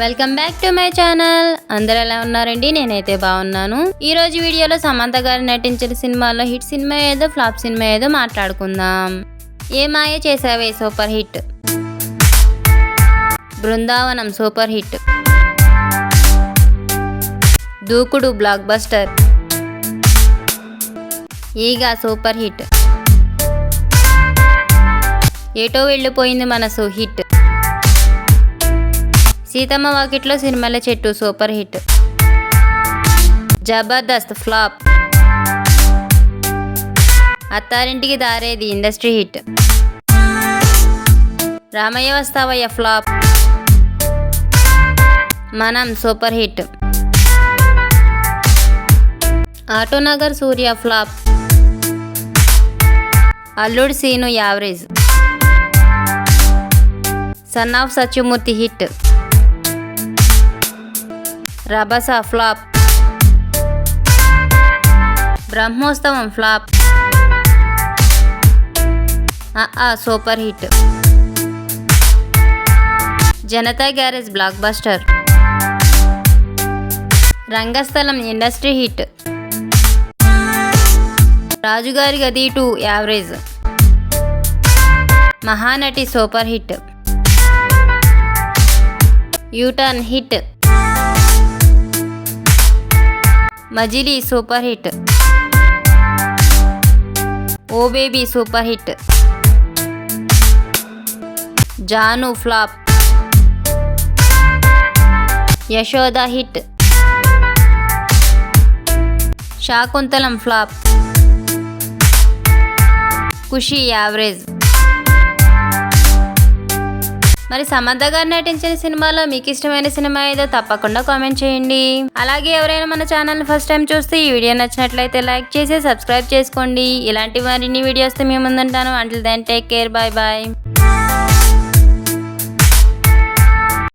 Welcome back to my channel. అందరు ఎలా ఉన్నారండి? నేనైతే బాగున్నాను. ఈ రోజు వీడియోలో సమంత గారు నటించిన సినిమాలో హిట్ సినిమా ఏదో ఫ్లాప్ సినిమా ఏదో మాట్లాడుకుందాం. Ye Maaya Chesave super hit? Brindavanam super hit. Dookudu blockbuster. Eega super hit. Yeto Vellipoyindhi Manasu hit. Seethamma Vakitlo Sirimalle Chettu super hit. Jabardasth flop. Attarintiki Daredi industry hit. Ramayya Vasthavayya flop. Manam super hit. Autonagar Surya flop. Alludu Seenu average. Son of Satyamurthy hit. Rabhasa flop. Brahmotsavam flop. Aa super hit. Janatha garage blockbuster. Rangasthalam industry hit. Rajugari Gadhi two average. Mahanati super hit. U turn hit. Majili super hit. Oh baby super hit. Jaanu flop. Yashoda hit. Shaakuntalam flop. Kushi average. మరి సమంత గారు నటించిన సినిమాలో మీకు ఇష్టమైన cinema ఏదో తప్పకుండా comment చేయండి. అలాగే ఎవరైనా మన ఛానల్ ఫస్ట్ టైం చూస్తే ఈ వీడియో నచ్చినట్లయితే లైక్ చేసి సబ్స్క్రైబ్ చేసుకోండి. ఇలాంటి మరిన్ని వీడియోస్ మీ ముందుంటాను. Until then take care bye bye